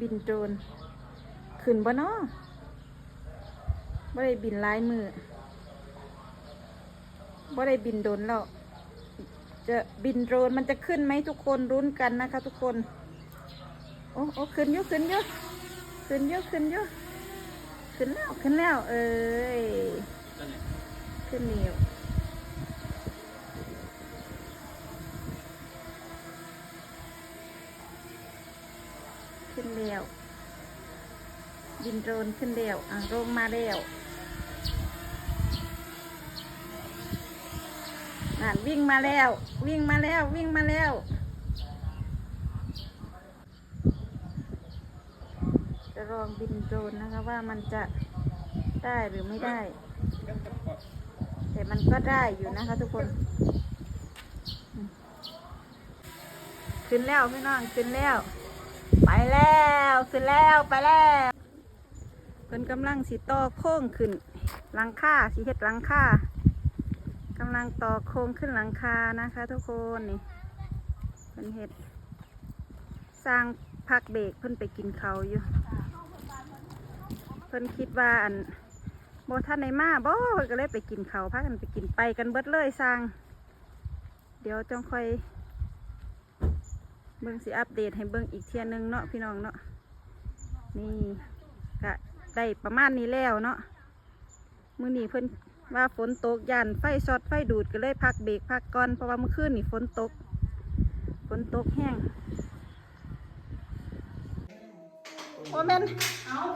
บินโดรนขึ้นบ่เนาะบ่ได้บินลายมือบ่ได้บินโดนแล้ว จะบินโดรนมันจะขึ้นไหมทุกคนรุ้นกันนะคะ ทุกคน โอ้โอ้ขึ้นเยอะขึ้นเยอะขึ้นเยอะขึ้นเยอะขึ้นแล้วขึ้นแล้ว เอ้ยขึ้นเหนียว ขึ้นแล้วบินโดรนขึ้นแล้วอะลงมาแล้วนั่นวิ่งมาแล้ว วิ่งมาแล้ววิ่งมาแล้วจะลองบินโดรนนะคะว่ามันจะได้หรือไม่ได้ แต่มันก็ได้อยู่นะคะทุกคน ขึ้นแล้วพี่น้องขึ้นแล้ว ไปแล้วขึ้นแล้วไปแล้วเพิ่นกำลังสิต่อโค้งขึ้นหลังคาสิเฮ็ดหลังคากำลังต่อโค้งขึ้นหลังคานะคะ ทุกคนนี่เพิ่นเฮ็ดสร้างพักเบรกเพิ่นไปกินเขาอยู่ เพิ่นคิดว่าอันโบท่านในมาบ่ก็เลยไปกินเขาพากันไปกินไปกันเบิดเลยสร้าง เดี๋ยวจงค่อย เบิ่งสิอัปเดตให้เบิ่งอีกเทียหนึงเนาะพี่น้องเนาะนี่ก็ได้ประมาณนี้แล้วเนาะมื้อนี้เพิ่นว่าฝนตกยันไฟช็อตไฟดูดก็เลยพักเบรกพักก่อนเพราะว่าเมื่อคืนนี่ฝนตกฝนตกแห้งโมเมน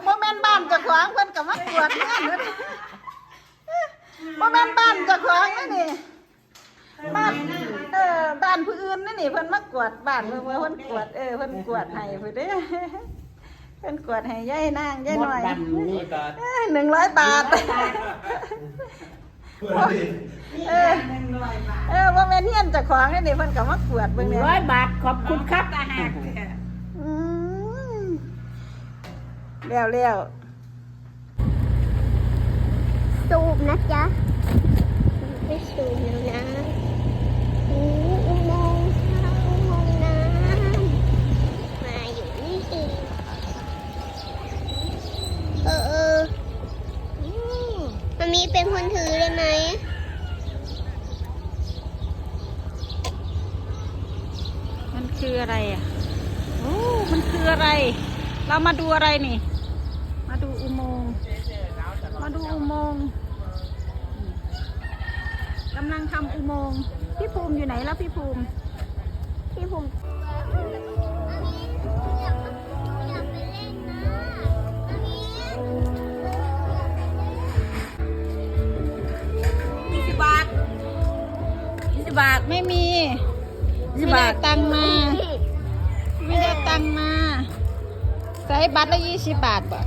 โมเมนบ้านเจะขวางเพิ่นกับมากวาดเงินโมเมนบ้านเจะขวางนี่นี่บ้าน บ้านผู้อื่นนี่นี่เพิ่นมากวาดบ้านเพิ่นเพิ่นกวาดเออเพิ่นกวาดให้เพิ่นเด้เพิ่นกวาดให้ยายนางยายหน่อยหนึ่งร้อยบาทเออเออโมเมนเฮียนเจะขวางนี่นี่เพิ่นกับมากวาดเบิ่งเนี่ยร้อยบาทขอบคุณครับอาหารอืมเร็วเร็วสูบนะจ๊ะไม่สูบแล้วนะ มีเป็นคนถือได้ไหมมันคืออะไรอะโอ้มันคืออะไร เรามาดูอะไรนี่ มาดูอุโมงค์มาดูอุโมงค์กำลังทำอุโมงค์พี่ภูมิอยู่ไหนแล้วพี่ภูมิ สิบบาท ไม่มียี่ไม่สิบได้บาทตังค์มา ไม่ได้ตังค์มา ใส่บัตรละยี่สิบบาทบ่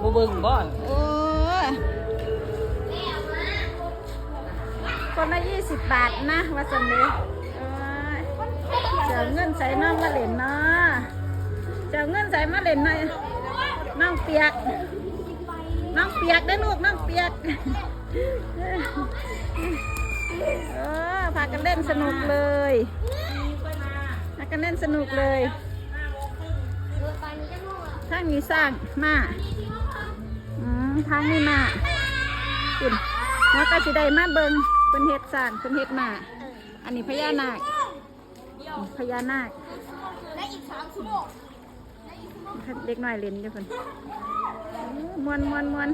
บูเบิงบ่อนโอ้ยคนละยี่สิบบาทนะว่าสมเด็จเจ้าเงินใส่น้องมาเล่นเนาะเจ้าเงินใส่มาเล่นหน่อยน้องเปียก น้องเปียกได้อลูกน้องเปียก เออพากันเล่นสนุกเลยพากันเล่นสนุกเลยทางนี้สร้างมาอืมทางนี้มาคุณแล้วก็สิได้มาเบิงเป็นเห็ดสร้างเป็นเห็ดมา อันนี้พญานาคพญานาคเด็กน้อยเล่นอยู่คนมวนมวนมวน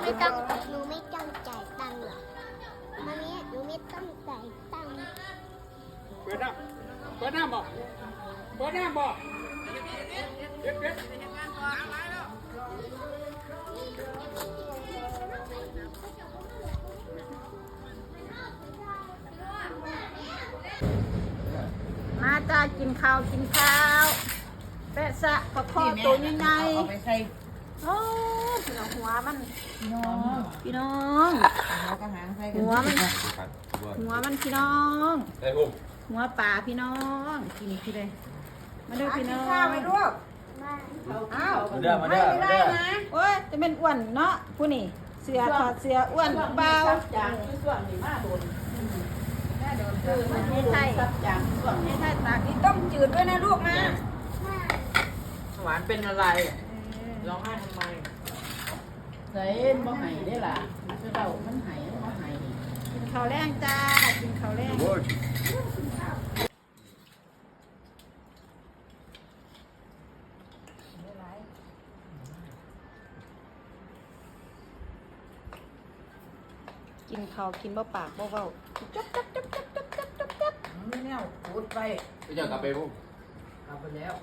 ไม่ต้องหนูไม่ต้องจ่ายตังค์หรอมานี้หนูไม่ต้องจ่ายตังค์เปิดน้ำเปิดน้ำบ่เปิดน้ำบ่เด็ดเด็ดมาจ้ากินข้าวกินข้าว แปะสะปลาคอตัวยังไงเอาไปใส่โอ้พี่น้องหัวมันน้องพี่น้องเอากระหางใส่หัวมัน หัวมันพี่น้องได้พุ่มหัวป่าพี่น้องกินพี่เลยมาดูพี่น้องข้าวไปลูกอ้าวมาเด้อมาเด้อมาเด้อโอ้ยจะเป็นอ้วนเนาะผู้นี่เสือถอดเสืออ้วนเบาจางคือส่วนนี่มาโดนเออมันไม่ใช่อย่างส่วนไม่ใช่ตากนี่ต้มจืดด้วยนะลูกนะ หวานเป็นอะไรร้องไห้ทำไมใส่บ่ไห้ได้ล่ะมันจะเดามันไห้บ่ไห้กินข้าวแรงจ้า กินข้าวแรง Hoje. กินข้าวกินบ่ปากบ่เว้าจับจับจับจับจับจับจับจับมันแนวพูดไป Bây giờ cà phê không? เอาไปแล้ว